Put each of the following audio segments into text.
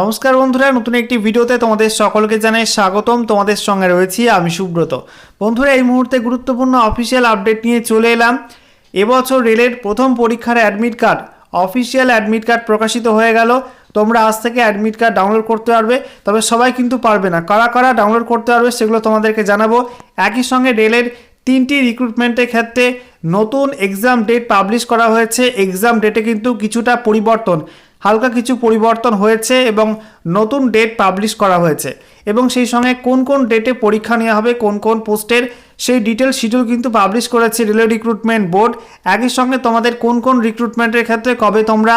নমস্কার বন্ধুরা, নতুন একটি ভিডিওতে তোমাদের সকলকে জানাই স্বাগতম। তোমাদের সঙ্গে রয়েছি আমি সুব্রত। বন্ধুরা, এই মুহূর্তে গুরুত্বপূর্ণ অফিসিয়াল আপডেট নিয়ে চলে এলাম। এবছর রেলের প্রথম পরীক্ষার admit card official admit card প্রকাশিত হয়ে গেল। তোমরা আজ থেকে অ্যাডমিট কার্ড ডাউনলোড করতে পারবে, তবে সবাই কিন্তু পারবে না। কারা কারা ডাউনলোড করতে পারবে সেগুলো তোমাদেরকে জানাব। একই সঙ্গে রেলের তিনটি রিক্রুটমেন্টের ক্ষেত্রে নতুন এক্সাম ডেট পাবলিশ করা হয়েছে। এক্সাম ডেটে কিন্তু কিছুটা পরিবর্তন। হালকা কিছু পরিবর্তন হয়েছে এবং নতুন ডেট পাবলিশ করা হয়েছে। এবং সেই সঙ্গে কোন কোন ডেটে পরীক্ষা নেওয়া হবে, কোন কোন পোস্টের সেই ডিটেল শিডিউল কিন্তু পাবলিশ করেছে রেলওয়ে রিক্রুটমেন্ট বোর্ড একই সঙ্গে তোমাদের কোন কোন রিক্রুটমেন্টের ক্ষেত্রে কবে তোমরা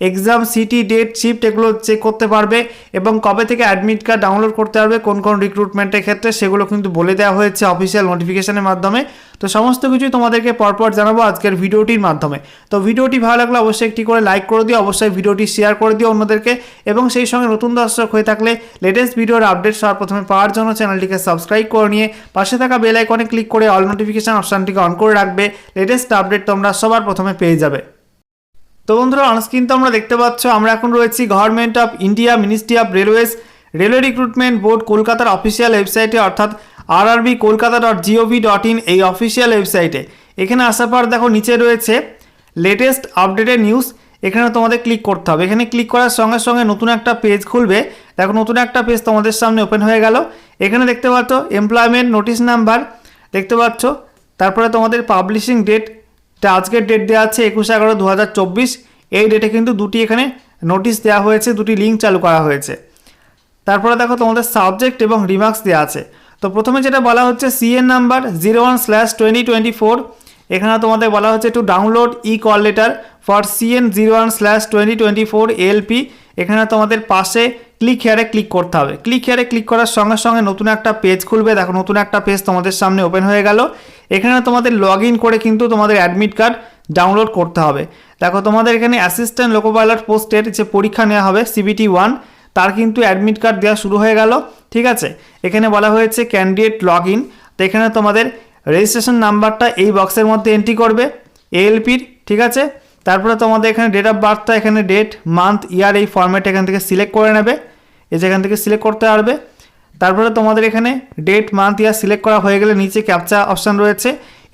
এক্সাম সিটি ডেট শিফট এগুলো চেক করতে পারবে এবং কবে থেকে অ্যাডমিট কার্ড ডাউনলোড করতে পারবে, কোন কোন রিক্রুটমেন্টের ক্ষেত্রে সেগুলো কিন্তু বলে দেওয়া হয়েছে অফিসিয়াল নোটিফিকেশনের মাধ্যমে। তো সমস্ত কিছুই তোমাদেরকে পরপর জানাব আজকের ভিডিওটির মাধ্যমে। তো ভিডিওটি ভালো লাগলে অবশ্যই একটি করে লাইক করে দিও, অবশ্যই ভিডিওটি শেয়ার করে দিও অন্যদেরকে এবং সেই সঙ্গে নতুন দর্শক হয়ে থাকলে লেটেস্ট ভিডিওর আপডেট সবার প্রথমে পাওয়ার জন্য চ্যানেলটিকে সাবস্ক্রাইব করে নিয়ে পাশে থাকা বেল আইকনে ক্লিক করে অল নোটিফিকেশন অপশানটিকে অন করে রাখবে। লেটেস্ট আপডেট তোমরা সবার প্রথমে পেয়ে যাবে। তো বন্ধুরা অনস্ক্রিন তো আমরা দেখতে পাচ্ছ, আমরা এখন রয়েছি government of India ministry of railways railway recruitment board কলকাতার অফিসিয়াল ওয়েবসাইটে অর্থাৎ RRB Kolkata dot gov dot in এই অফিসিয়াল ওয়েবসাইটে এখানে আসার পর দেখো, নিচে রয়েছে লেটেস্ট আপডেটেড নিউজ এখানে তোমাদের ক্লিক করতে হবে। এখানে ক্লিক করার সঙ্গে সঙ্গে নতুন একটা পেজ খুলবে। দেখো, নতুন একটা পেজ তোমাদের সামনে ওপেন হয়ে গেল। এখানে দেখতে পাচ্ছ এমপ্লয়মেন্ট নোটিশ নাম্বার দেখতে পাচ্ছ। তারপরে তোমাদের পাবলিশিং ডেট এটা আজকের ডেট দেওয়া আছে একুশে এগারো দু এই ডেটে কিন্তু দুটি এখানে নোটিশ দেওয়া হয়েছে, দুটি লিঙ্ক চালু করা হয়েছে। তারপরে দেখো তোমাদের সাবজেক্ট এবং রিমার্কস দেওয়া আছে। তো প্রথমে যেটা বলা হচ্ছে CN number zero one slash twenty twenty four এখানে তোমাদের বলা হচ্ছে to download E call letter for CN zero one slash twenty twenty four LP এখানে তোমাদের পাশে ক্লিক হেয়ারে ক্লিক করতে হবে। ক্লিক হেয়ারে ক্লিক করার সঙ্গে সঙ্গে নতুন একটা পেজ খুলবে। দেখো, নতুন একটা পেজ তোমাদের সামনে ওপেন হয়ে গেল। এখানে তোমাদের লগ করে কিন্তু তোমাদের অ্যাডমিট কার্ড ডাউনলোড করতে হবে। দেখো, তোমাদের এখানে অ্যাসিস্ট্যান্ট লোকো পাইলট পোস্টের যে পরীক্ষা নেওয়া হবে সিবিটি ওয়ান তার কিন্তু অ্যাডমিট কার্ড দেওয়া শুরু হয়ে গেল। ঠিক আছে? এখানে বলা হয়েছে ক্যান্ডিডেট লগ ইন তো এখানে তোমাদের রেজিস্ট্রেশন নাম্বারটা এই বক্সের মধ্যে এন্ট্রি করবে এএলপির ঠিক আছে? তারপরে তোমাদের এখানে ডেট অফ বার্থটা এখানে ডেট মান্থ ইয়ার এই ফর্ম্যাট এখান থেকে সিলেক্ট করে নেবে। এই যেখান থেকে সিলেক্ট করতে পারবে। তারপরে তোমাদের এখানে ডেট মান্থ ইয়ার সিলেক্ট করা হয়ে গেলে নিচে ক্যাপচা অপশান রয়েছে।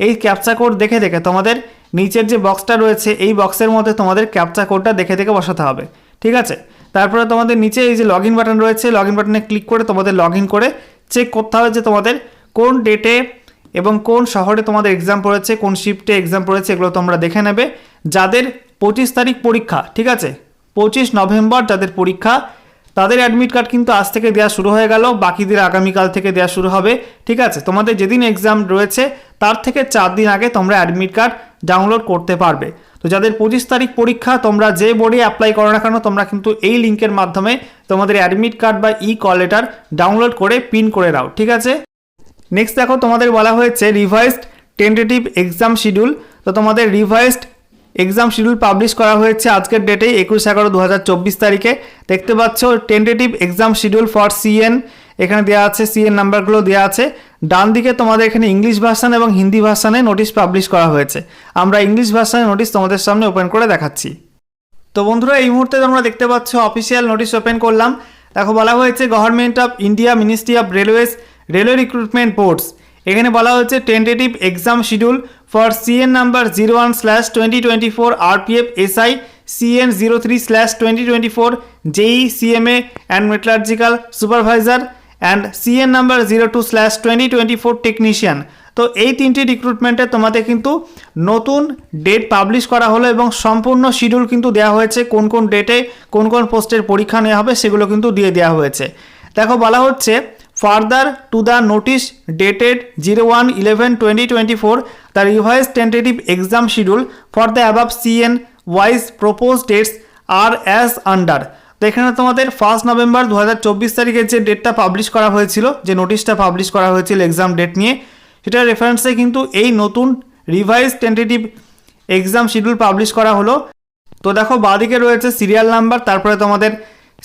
এই ক্যাপচা কোড দেখে দেখে তোমাদের নিচের যে বক্সটা রয়েছে, এই বক্সের মধ্যে তোমাদের ক্যাপচা কোডটা দেখে দেখে বসাতে হবে। ঠিক আছে? তারপরে তোমাদের নিচে এই যে লগ বাটন রয়েছে লগ বাটনে ক্লিক করে তোমাদের লগ করে চেক করতে হবে যে তোমাদের কোন ডেটে এবং কোন শহরে তোমাদের এক্সাম পড়েছে, কোন শিফটে এক্সাম পড়েছে, এগুলো তোমরা দেখে নেবে। যাদের পঁচিশ তারিখ পরীক্ষা, ঠিক আছে? পঁচিশ নভেম্বর যাদের পরীক্ষা তাদের অ্যাডমিট কার্ড কিন্তু আজ থেকে দেওয়া শুরু হয়ে গেল, বাকিদের আগামীকাল থেকে দেওয়া শুরু হবে। ঠিক আছে, তোমাদের যেদিন এক্সাম রয়েছে, তার থেকে চার দিন আগে তোমরা অ্যাডমিট কার্ড ডাউনলোড করতে পারবে। তো যাদের পঁচিশ তারিখ পরীক্ষা, তোমরা যে বোর্ডে অ্যাপ্লাই করো না কেন, তোমরা কিন্তু এই লিঙ্কের মাধ্যমে তোমাদের অ্যাডমিট কার্ড বা ই কল লেটার ডাউনলোড করে পিন করে নাও। ঠিক আছে? নেক্সট দেখো, তোমাদের বলা হয়েছে রিভাইসড টেন্টেটিভ এক্সাম শিডিউল তো তোমাদের রিভাইসড এক্সাম শিডিউল পাবলিশ করা হয়েছে আজকের ডেটে একুশ এগারো দু তারিখে। দেখতে পাচ্ছ tentative exam schedule for CN এখানে দেওয়া আছে সিএন নাম্বারগুলো দেওয়া আছে। ডান দিকে তোমাদের এখানে ইংলিশ ভার্সান এবং হিন্দি ভার্সানে নোটিশ পাবলিশ করা হয়েছে। আমরা ইংলিশ ভার্সানে নোটিশ তোমাদের সামনে ওপেন করে দেখাচ্ছি। তো বন্ধুরা, এই মুহূর্তে তোমরা দেখতে পাচ্ছ অফিসিয়াল নোটিশ ওপেন করলাম। দেখো, বলা হয়েছে government of India ministry of railways railway recruitment boards এখানে বলা হচ্ছে tentative exam schedule for CN number zero one slash twenty twenty four RPF SI CN zero three slash twenty twenty four JE CMA and metallurgical supervisor and CN number zero two slash twenty twenty four technician তো এই তিনটি রিক্রুটমেন্টে তোমাদের কিন্তু নতুন date publish করা হলো এবং সম্পূর্ণ শিডিউল কিন্তু দেওয়া হয়েছে কোন কোন ডেটে কোন কোন পোস্টের পরীক্ষা নেওয়া হবে সেগুলো কিন্তু দিয়ে দেওয়া হয়েছে। দেখো বলা হচ্ছে notice dated zero one eleven twenty twenty four the revise tentative exam schedule for the above CN wise propose dates are as under. তো এখানে তোমাদের ফার্স্ট নভেম্বর দু হাজার চব্বিশ তারিখের যে ডেটটা পাবলিশ করা হয়েছিল, যে নোটিশটা পাবলিশ করা হয়েছিল এক্সাম ডেট নিয়ে, সেটার রেফারেন্সে কিন্তু এই নতুন revise tentative exam schedule publish করা হলো। তো দেখো বাঁদিকে রয়েছে সিরিয়াল নাম্বার তারপরে তোমাদের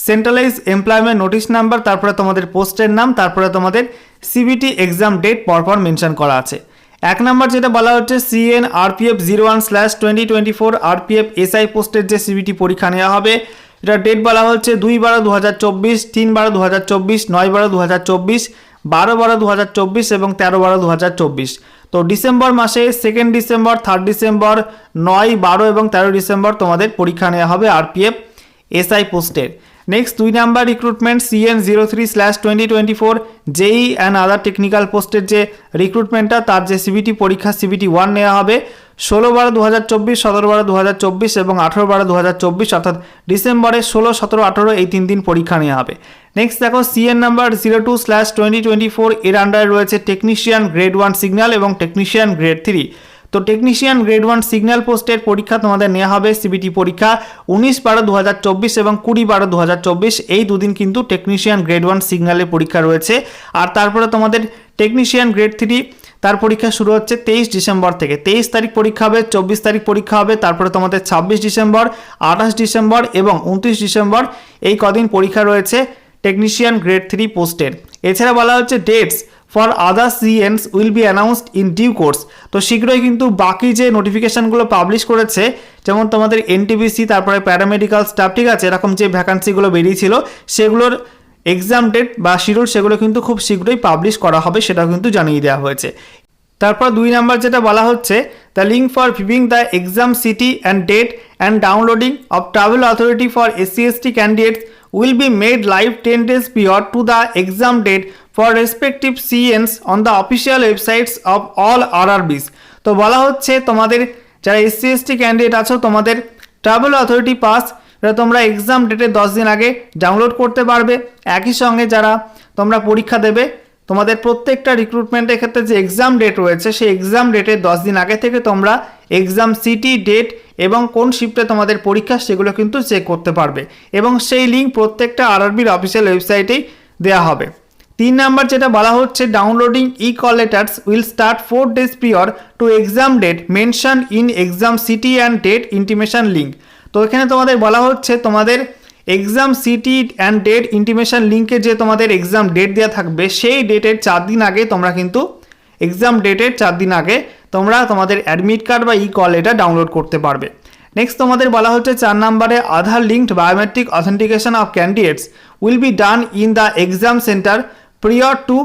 সেন্ট্রালাইজ এমপ্লয়মেন্ট নোটিশ নাম্বার, তারপরে তোমাদের পোস্টের নাম, তারপরে তোমাদের সিবিটি এক্সাম ডেট পরপর মেনশন করা আছে। এক নাম্বার যেটা বলা হচ্ছে CN RPF zero one slash twenty twenty four RPF SI পোস্টের যে সিবিটি পরীক্ষা নেওয়া হবে যেটা ডেট বলা হচ্ছে দুই বারো দু হাজার চব্বিশ, তিন বারো দু হাজার চব্বিশ, নয় বারো দু হাজার চব্বিশ, বারো বারো দু হাজার চব্বিশ এবং তেরো বারো দু হাজার চব্বিশ। তো ডিসেম্বর মাসে সেকেন্ড ডিসেম্বর থার্ড ডিসেম্বর, নয় বারো এবং তেরো ডিসেম্বর তোমাদের পরীক্ষা নেওয়া হবে আরপিএফ এসআই পোস্টের নেক্সট দুই number recruitment CN zero three slash twenty twenty four JE and other technical পোস্টের যে রিক্রুটমেন্টটা তার যে সিবিটি পরীক্ষা সিবিটি ওয়ান নেওয়া হবে, ষোলো বারো দু হাজার চব্বিশ, সতেরো বারো দু হাজার চব্বিশ এবং আঠেরো বারো দু হাজার চব্বিশ, অর্থাৎ ডিসেম্বরে ষোলো, সতেরো, আঠেরো এই তিন দিন পরীক্ষা নেওয়া হবে। নেক্সট দেখো CN number zero two slash twenty twenty four এর আন্ডারে রয়েছে টেকনিশিয়ান গ্রেড ওয়ান সিগন্যাল এবং টেকনিশিয়ান গ্রেড থ্রি তো টেকনিশিয়ান গ্রেড ওয়ান সিগন্যাল পোস্টের পরীক্ষা তোমাদের নেওয়া হবে সিবিটি পরীক্ষা, উনিশ বারো দু এবং কুড়ি বারো দু এই দুদিন কিন্তু টেকনিশিয়ান গ্রেড ওয়ান সিগন্যালের পরীক্ষা রয়েছে। আর তারপরে তোমাদের টেকনিশিয়ান গ্রেড থ্রি তার পরীক্ষা শুরু হচ্ছে তেইশ ডিসেম্বর থেকে। তেইশ তারিখ পরীক্ষা হবে, চব্বিশ তারিখ পরীক্ষা হবে, তারপরে তোমাদের ছাব্বিশ ডিসেম্বর, আঠাশ ডিসেম্বর এবং উনত্রিশ ডিসেম্বর এই কদিন পরীক্ষা রয়েছে টেকনিশিয়ান গ্রেড থ্রি পোস্টের এছাড়া বলা হচ্ছে dates for other CNs will be announced in due course. তো শীঘ্রই কিন্তু বাকি যে নোটিফিকেশানগুলো পাবলিশ করেছে, যেমন তোমাদের এনটিবিসি তারপরে প্যারামেডিক্যাল স্টাফ ঠিক আছে? এরকম যে ভ্যাকান্সিগুলো বেরিয়েছিল, সেগুলোর এক্সাম ডেট বা শিডিউল সেগুলো কিন্তু খুব শীঘ্রই পাবলিশ করা হবে, সেটাও কিন্তু জানিয়ে দেওয়া হয়েছে। তারপর দুই নাম্বার যেটা বলা হচ্ছে the link for viewing the exam city and date and downloading of travel authority for SC ST candidates will be made live 10 days prior to the exam date for respective CNs on the official websites of all RRBs তো বলা হচ্ছে তোমাদের যারা SC ST candidate আছো, তোমাদের travel authority pass এটা তোমরা exam ডেটের দশ দিন আগে ডাউনলোড করতে পারবে। একই সঙ্গে যারা তোমরা পরীক্ষা দেবে, তোমাদের প্রত্যেকটা রিক্রুটমেন্টের ক্ষেত্রে যে এক্সাম ডেট রয়েছে, সেই এক্সাম ডেটের দশ দিন আগে থেকে তোমরা এক্সাম সিটি ডেট এবং কোন শিফটে তোমাদের পরীক্ষা, সেগুলো কিন্তু চেক করতে পারবে। এবং সেই লিঙ্ক প্রত্যেকটা আরআরবির অফিসিয়াল ওয়েবসাইটেই দেওয়া হবে। তিন নাম্বার যেটা বলা হচ্ছে downloading E call letters will start four days prior to exam date mention in exam city and date intimation link তো এখানে তোমাদের বলা হচ্ছে, তোমাদের exam city and date intimation লিঙ্কে যে তোমাদের এক্সাম ডেট দেওয়া থাকবে, সেই ডেটের চার দিন আগে তোমরা কিন্তু এক্সাম ডেটের চার দিন আগে তোমরা তোমাদের অ্যাডমিট কার্ড বা ই কল এটা ডাউনলোড করতে পারবে। নেক্সট তোমাদের বলা হচ্ছে, চার নম্বরে Aadhaar linked biometric authentication of candidates will be done in the exam centre prior to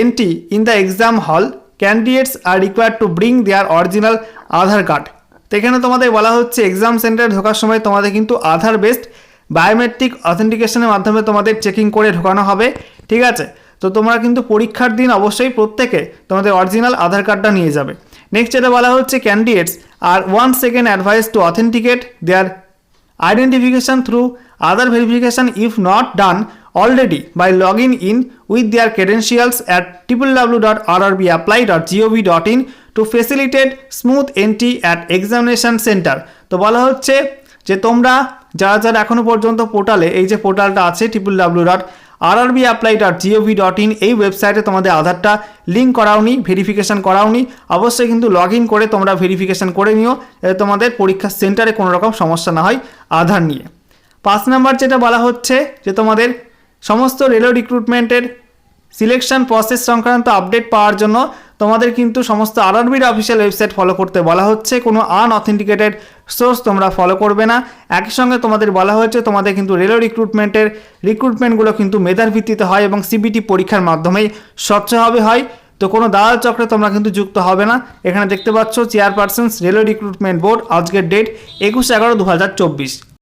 entry in the exam hall candidates are required to bring their original Aadhaar card তো এখানে তোমাদের বলা হচ্ছে এক্সাম সেন্টারে ঢোকার সময় তোমাদের কিন্তু আধার বেসড বায়োমেট্রিক অথেন্টিকেশনের মাধ্যমে তোমাদের চেকিং করে ঢোকানো হবে, ঠিক আছে? তো তোমরা কিন্তু পরীক্ষার দিন অবশ্যই প্রত্যেকে তোমাদের অরিজিনাল আধার কার্ডটা নিয়ে যাবে। নেক্সট যেটা বলা হচ্ছে candidates are one second advise to authenticate their identification through other verification if not done already by logging in with their credentials at www.rrbapply.gov.in to facilitate smooth entry at examination center. তো বলা হচ্ছে যে তোমরা যারা যারা এখনও পর্যন্ত পোর্টালে এই যে পোর্টালটা আছে triple W dot RRB apply dot gov dot in এই ওয়েবসাইটে তোমাদের আধারটা লিঙ্ক করাওনি ভেরিফিকেশন করাওনি। অবশ্যই কিন্তু লগ ইন করে তোমরা ভেরিফিকেশন করে নিও যাতে তোমাদের পরীক্ষার সেন্টারে কোনো রকম সমস্যা না হয় আধার নিয়ে। পাঁচ নাম্বার যেটা বলা হচ্ছে যে তোমাদের সমস্ত রেলওয়ে রিক্রুটমেন্টের সিলেকশন প্রসেস সংক্রান্ত আপডেট পাওয়ার জন্য তোমাদের কিন্তু সমস্ত আরআরবির অফিসিয়াল ওয়েবসাইট ফলো করতে বলা হচ্ছে। কোনো আনঅথেন্টিকেটেড সোর্স তোমরা ফলো করবে না। একই সঙ্গে তোমাদের বলা হয়েছে, তোমাদের কিন্তু রেলওয়ে রিক্রুটমেন্টের রিক্রুটমেন্টগুলো কিন্তু মেধার ভিত্তিতে হয় এবং সিবিটি পরীক্ষার মাধ্যমেই স্বচ্ছভাবে হয়। তো কোনো দালাল চক্রে তোমরা কিন্তু যুক্ত হবে না। এখানে দেখতে পাচ্ছ চেয়ারপারসন্স রেলওয়ে রিক্রুটমেন্ট বোর্ড আজকের ডেট একুশ এগারো দু হাজার চব্বিশ।